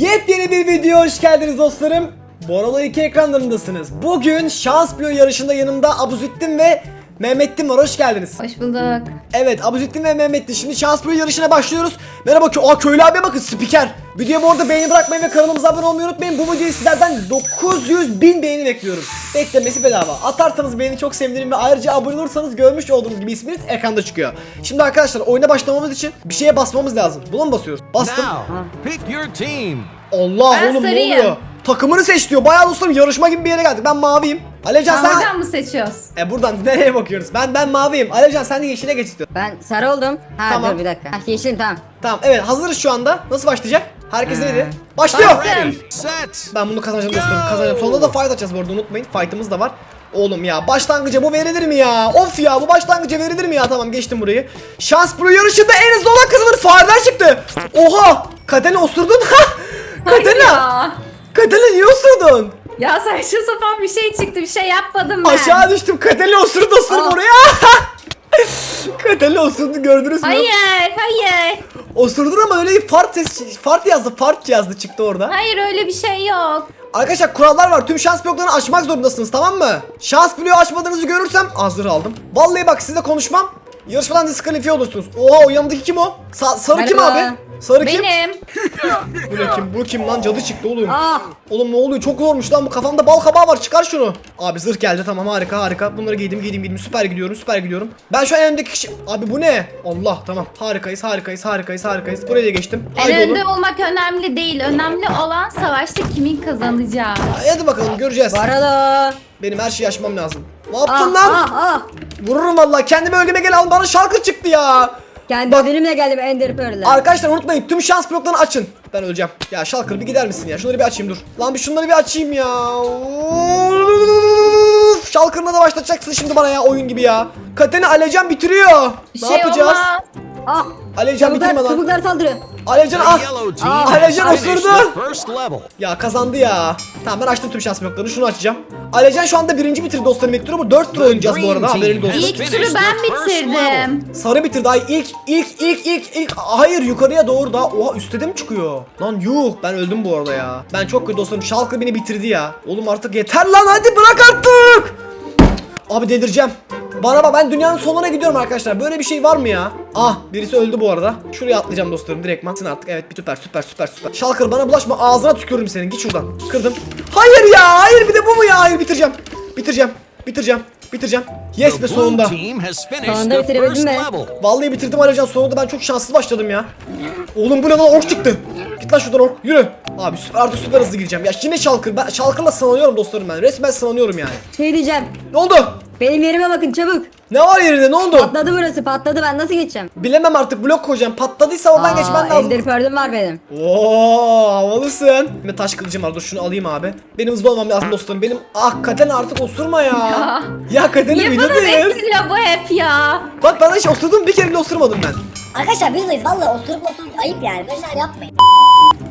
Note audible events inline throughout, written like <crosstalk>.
Yepyeni bir video hoş geldiniz dostlarım. Boralo 2 ekranlarındasınız. Bugün Şans Bio yarışında yanımda Abuzittin ve Mehmettin var. Hoş geldiniz. Hoş bulduk. Evet Abuzittin ve Mehmettin. Şimdi Şans Bio yarışına başlıyoruz. Merhaba kö Aa, köylü abiye bakın spiker. Videoya bu arada beğeni bırakmayı ve kanalımıza abone olmayı unutmayın. Bu videoyu sizlerden 900 bin beğeni bekliyorum. Beklemesi bedava. Atarsanız beğeni çok sevinirim ve ayrıca abone olursanız görmüş olduğunuz gibi isminiz ekranda çıkıyor. Şimdi arkadaşlar oyuna başlamamız için bir şeye basmamız lazım. Buna mı basıyoruz? Bastım. Now, pick your team. Allah Ben oğlum ne sarıyım. oluyor? Takımını seç diyor. Bayağı dostlarım yarışma gibi bir yere geldik. Ben maviyim. Alevcan sen... Oradan mı seçiyoruz? E buradan <laughs> nereye bakıyoruz? Ben ben maviyim. Alevcan sen de yeşile geç istiyorsun. Ben sarı oldum. Ha Tamam. dur bir dakika. Ha, yeşilim tamam. Tamam evet hazırız şu anda. Nasıl başlayacak? Herkes ready. Başlıyor. Set. Ben bunu kazanacağım dostlarım. Kazanacağım. Sonunda da fight atacağız bu arada unutmayın. Fight'ımız da var. Oğlum ya başlangıca bu verilir mi ya? Of ya bu başlangıca verilir mi ya? Tamam geçtim burayı. Şans Pro yarışında en hızlı olan kızımın fareler çıktı. Oha! Katene osurdun. <laughs> Hayır Katene! ya. Katene niye osurdun? Ya saçma sapan bir şey çıktı. Bir şey yapmadım ben. Aşağı düştüm. Katene osurdu Aa. oraya. <laughs> Katene osurdu gördünüz mü? Hayır, hayır. Osurdun ama öyle bir fart ses fart yazdı. Fart yazdı çıktı orada. Hayır öyle bir şey yok. Arkadaşlar kurallar var. Tüm şans bloklarını açmak zorundasınız tamam mı? Şans bloğu açmadığınızı görürsem hazır aldım. Vallahi bak sizle konuşmam. Yarışmadan diskalifiye olursunuz. Oha o yanındaki kim o? Sa- sarı kim Merhaba. abi? Sarı kim? Benim. Bu ne kim? Bu kim lan? Cadı çıktı oğlum. Ah! Oğlum ne oluyor? Çok zormuş lan bu. Kafamda bal kabağı var. Çıkar şunu. Abi zırh geldi. Tamam harika harika. Bunları giydim giydim giydim. Süper gidiyorum süper gidiyorum. Ben şu an en öndeki kişi... Abi bu ne? Allah tamam. Harikayız harikayız harikayız harikayız. Buraya da geçtim. En Haydi önde oğlum. olmak önemli değil. Önemli olan savaşta kimin kazanacağı. Hadi bakalım göreceğiz. Baralo. Benim her şeyi açmam lazım. Ne Ah yaptın lan? ah ah. Vururum vallahi. Kendime ölgeme gel al. Bana şarkı çıktı ya. Kendi Bak- benimle geldim Ender Pearl'e. Arkadaşlar unutmayın tüm şans bloklarını açın. Ben öleceğim. Ya Şalkır bir gider misin ya? Şunları bir açayım dur. Lan bir şunları bir açayım ya. Uf, Şalkır'la da başlatacaksın şimdi bana ya oyun gibi ya. Kateni Alecan bitiriyor. Ne şey yapacağız? olmaz. Ah! Alecan bitirme lan. çabuklar saldırıyor. Alecan The ah. Ah, finished osurdu. Ya kazandı ya. Tamam ben açtım tüm şans bloklarını. Şunu açacağım. Alecan şu anda birinci bitirdi dostlarım ilk turu. Bu dört tur oynayacağız bu arada. Haberiniz olsun. İlk turu ben bitirdim. Sarı bitirdi. Ay ilk ilk ilk ilk ilk hayır yukarıya doğru daha oha üstte de mi çıkıyor? Lan yuh ben öldüm bu arada ya. Ben çok kötü dostlarım. Şalkı beni bitirdi ya. Oğlum artık yeter lan hadi bırak artık. Abi delireceğim. Bana bak ben dünyanın sonuna gidiyorum arkadaşlar. Böyle bir şey var mı ya? Ah birisi öldü bu arada. Şuraya atlayacağım dostlarım direktman. Sen artık evet bir süper süper süper süper. Şalkır bana bulaşma ağzına tükürürüm senin. Git şuradan. Kırdım. Hayır ya hayır bir de bu mu ya? Hayır bitireceğim. Bitireceğim. Bitireceğim. Bitireceğim. Yes be sonunda. Sonunda bitirebildin mi? Vallahi bitirdim Alican sonunda ben çok şanslı başladım ya. Oğlum bu ne lan ork çıktı. Git lan şuradan ork yürü. Abi süper artık süper hızlı gireceğim. Ya yine Şalkır. Ben Şalkır'la sınanıyorum dostlarım ben. Resmen sınanıyorum yani. Şey diyeceğim. Ne oldu? Benim yerime bakın çabuk. Ne var yerinde ne oldu? Patladı burası patladı ben nasıl geçeceğim? Bilemem artık blok koyacağım. Patladıysa oradan geçmen lazım. Ender Pearl'üm var benim. Oo havalısın. Bir taş kılıcım var dur şunu alayım abi. Benim hızlı olmam lazım dostlarım. Benim ah Katena artık osurma ya. <laughs> ya Katena Niye bana videodayız. bekliyor bu hep ya? Bak bana hiç osurdum bir kere bile osurmadım ben. Arkadaşlar videodayız valla osurup osurup ayıp yani böyle şeyler yapmayın.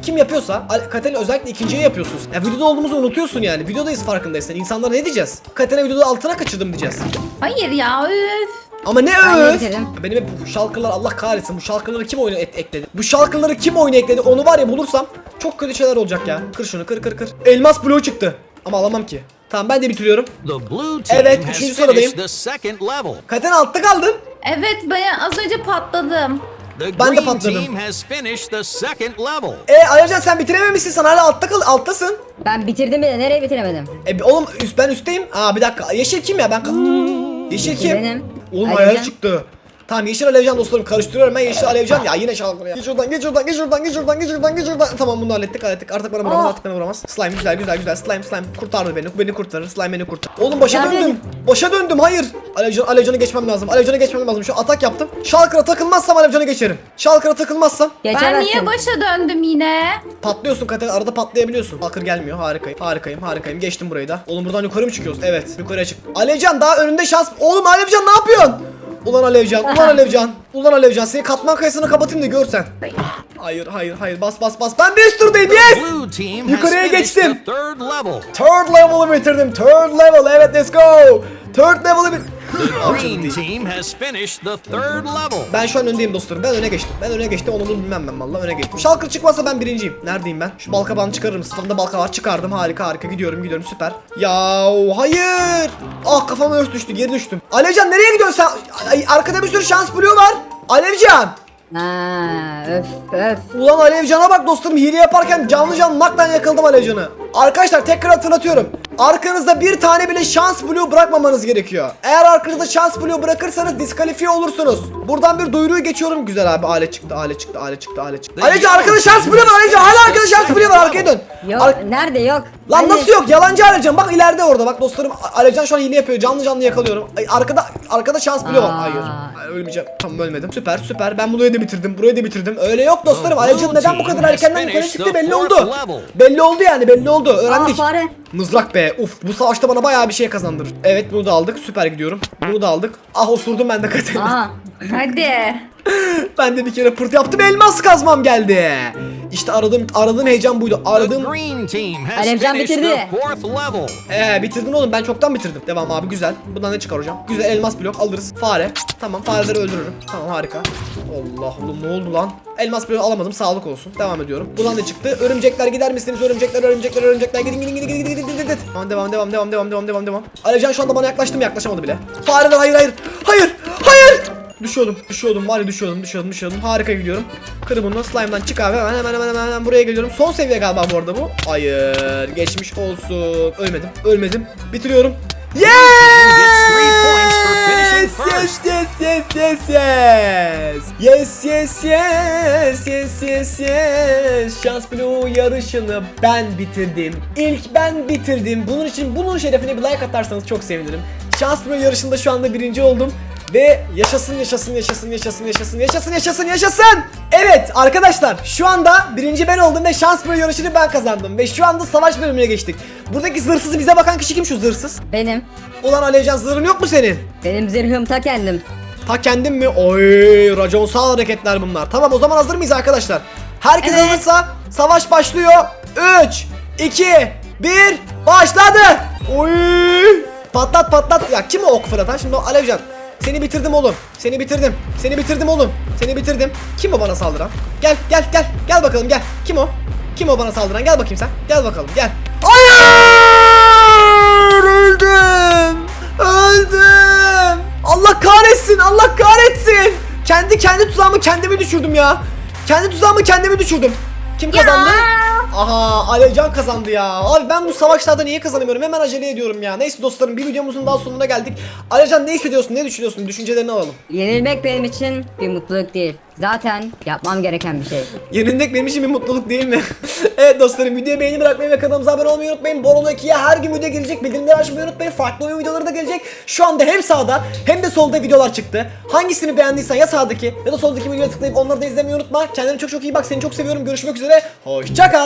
Kim yapıyorsa Katena özellikle ikinciye yapıyorsunuz. Ya videoda olduğumuzu unutuyorsun yani. Videodayız farkındaysan. İnsanlara ne diyeceğiz? Katena videoda altına kaçırdım diyeceğiz. Hayır ya üf. Ama ne öf? Benim hep bu şalkırlar Allah kahretsin. Bu şalkırları kim oyuna et- ekledi? Bu şalkırları kim oyuna ekledi? Onu var ya bulursam çok kötü şeyler olacak ya. Kır şunu kır kır kır. Elmas bloğu çıktı. Ama alamam ki. Tamam ben de bitiriyorum. The blue team Evet, has üçüncü sıradayım. finished the second level. Katena altta kaldın. Evet ben az önce patladım. The Ben de green patladım. team has finished the second level. E Ayarcan sen bitirememişsin. Sen hala altta kal alttasın. Ben bitirdim bile nereye bitiremedim? E oğlum üst ben üstteyim. Aa bir dakika. Yeşil kim ya? Ben kal- Yeşil kim? Benim. Oğlum ayarı çıktı. Tamam yeşil alevcan dostlarım karıştırıyorum ben yeşil alevcan ya yine şalkır ya. Geç şuradan geç şuradan geç şuradan geç şuradan geç şuradan geç şuradan. Tamam bunu hallettik hallettik artık bana vuramaz Aa. artık bana vuramaz. Slime güzel güzel güzel slime slime kurtardı beni beni kurtarır slime beni kurtar. Oğlum başa Yardım döndüm. Başa döndüm hayır. Alevcan alevcanı geçmem lazım alevcanı geçmem lazım şu atak yaptım. Şalkıra takılmazsam alevcanı geçerim. Şalkıra takılmazsam Ben niye başa döndüm yine? patlıyorsun katen arada patlayabiliyorsun. Şalkır gelmiyor harikayım harikayım harikayım geçtim burayı da. Oğlum buradan yukarı mı çıkıyoruz? Evet yukarıya çık. Alevcan daha önünde şans. Oğlum Alevcan ne yapıyorsun? Ulan Alevcan, ulan <laughs> Alevcan, ulan Alevcan seni katman kayasını kapatayım da görsen. Hayır, hayır, hayır. Bas bas bas. Ben bir üst turdayım. Yes! Yukarıya geçtim. third level. Third level'ı bitirdim. Third level. Evet, let's go. Third level'ı bir... The green team has finished the third level. Ben şu an öndeyim dostlarım. Ben öne geçtim. Ben öne geçtim. Onu bunu bilmem ben valla öne geçtim. Şalkır çıkmazsa ben birinciyim. Neredeyim ben? Şu balkabağını çıkarırım. Sıfırında balka var. Çıkardım. Harika harika. Gidiyorum gidiyorum. Süper. Ya hayır. Ah kafama örs düştü. Geri düştüm. Alevcan nereye gidiyorsun sen? Ay, arkada bir sürü şans bloğu var. Alevcan. Ha, öf öf. Ulan Alevcan'a bak dostlarım hile yaparken canlı canlı naklen yakaladım Alevcan'ı. Arkadaşlar tekrar hatırlatıyorum. Arkanızda bir tane bile şans bloğu bırakmamanız gerekiyor. Eğer arkanızda şans bloğu bırakırsanız diskalifiye olursunuz. Buradan bir duyuruyu geçiyorum. Güzel abi alet çıktı alet çıktı alet çıktı alet çıktı. Alevcan arkada şans bloğu var Alevcan hala arkada şans bloğu var arkaya dön. Yok Ar- nerede yok. Lan Hani- nasıl yok? Yalancı Alevcan. Bak ileride orada. Bak dostlarım Alevcan şu an hile yapıyor. Canlı canlı yakalıyorum. Ay, arkada arkada şans bloğu var. Aa. Hayır. Ay, Ölmeyeceğim. Tamam ölmedim. Süper süper. Ben burayı da bitirdim. Burayı da bitirdim. Öyle yok dostlarım. Alevcan neden bu kadar erkenden yukarı çıktı belli oldu. Belli oldu yani belli oldu. Aa Öğrendik. fare. Mızrak be. Uf bu savaşta bana bayağı bir şey kazandırır. Evet bunu da aldık. Süper gidiyorum. Bunu da aldık. Ah osurdum ben de Katerina. Aha. Hadi. <laughs> ben de bir kere pırt yaptım. Elmas kazmam geldi. İşte aradığım aradığım heyecan buydu. Aradığım Alevcan bitirdi. Ee bitirdin oğlum ben çoktan bitirdim. Devam abi güzel. Bundan ne çıkar hocam? Güzel elmas blok alırız. Fare. Tamam fareleri öldürürüm. Tamam harika. Allah oğlum ne oldu lan? Elmas bloğu alamadım sağlık olsun. Devam ediyorum. Bundan ne çıktı? Örümcekler gider misiniz? Örümcekler örümcekler örümcekler gidin gidin gidin gidin gidin gidin gidin. Tamam devam devam devam devam devam devam devam. Alevcan şu anda bana yaklaştı mı? Yaklaşamadı bile. Fareler hayır hayır. Hayır. Hayır. Düşüyordum, düşüyordum, var ya düşüyordum, düşüyordum, düşüyordum. Harika gidiyorum. Kır bunu, slime'dan çık abi. Hemen hemen hemen hemen, hemen buraya geliyorum. Son seviye galiba bu arada bu. Hayır, geçmiş olsun. Ölmedim, ölmedim. Bitiriyorum. Yes! Yes, yes, yes, yes, yes. Yes, yes, yes, yes, yes, yes. Şans bloğu yarışını ben bitirdim. İlk ben bitirdim. Bunun için bunun şerefine bir like atarsanız çok sevinirim. Şans bloğu yarışında şu anda birinci oldum. Ve yaşasın yaşasın yaşasın yaşasın yaşasın yaşasın yaşasın yaşasın. Evet arkadaşlar şu anda birinci ben oldum ve şans bloğu yarışını ben kazandım. Ve şu anda savaş bölümüne geçtik. Buradaki zırhsızı bize bakan kişi kim şu zırhsız? Benim. Ulan Alevcan zırhın yok mu senin? Benim zırhım ta kendim. Ta kendin mi? Oy raconsal hareketler bunlar. Tamam o zaman hazır mıyız arkadaşlar? Herkes Evet. hazırsa savaş başlıyor. 3, 2, 1 başladı. Oy! Patlat patlat. Ya kim o ok fırlatan? Şimdi o Alevcan. Seni bitirdim oğlum. Seni bitirdim. Seni bitirdim oğlum. Seni bitirdim. Kim o bana saldıran? Gel gel gel. Gel bakalım gel. Kim o? Kim o bana saldıran? Gel bakayım sen. Gel bakalım gel. Hayır! Öldüm. Öldüm. Allah kahretsin. Allah kahretsin. Kendi kendi tuzağımı kendimi düşürdüm ya. Kendi tuzağımı kendimi düşürdüm. Kim kazandı? Aha Alevcan kazandı ya. Abi ben bu savaşlarda niye kazanamıyorum? Hemen acele ediyorum ya. Neyse dostlarım bir videomuzun daha sonuna geldik. Alevcan ne hissediyorsun? Ne düşünüyorsun? Düşüncelerini alalım. Yenilmek benim için bir mutluluk değil. Zaten yapmam gereken bir şey. Yenilmek benim için bir mutluluk değil mi? <laughs> evet dostlarım videoya beğeni bırakmayı ve kanalımıza abone olmayı unutmayın. Borolo 2'ye her gün video gelecek. Bildirimleri açmayı unutmayın. Farklı oyun videoları da gelecek. Şu anda hem sağda hem de solda videolar çıktı. Hangisini beğendiysen ya sağdaki ya da soldaki videoya tıklayıp onları da izlemeyi unutma. Kendine çok çok iyi bak. Seni çok seviyorum. Görüşmek üzere. Hoşça kal.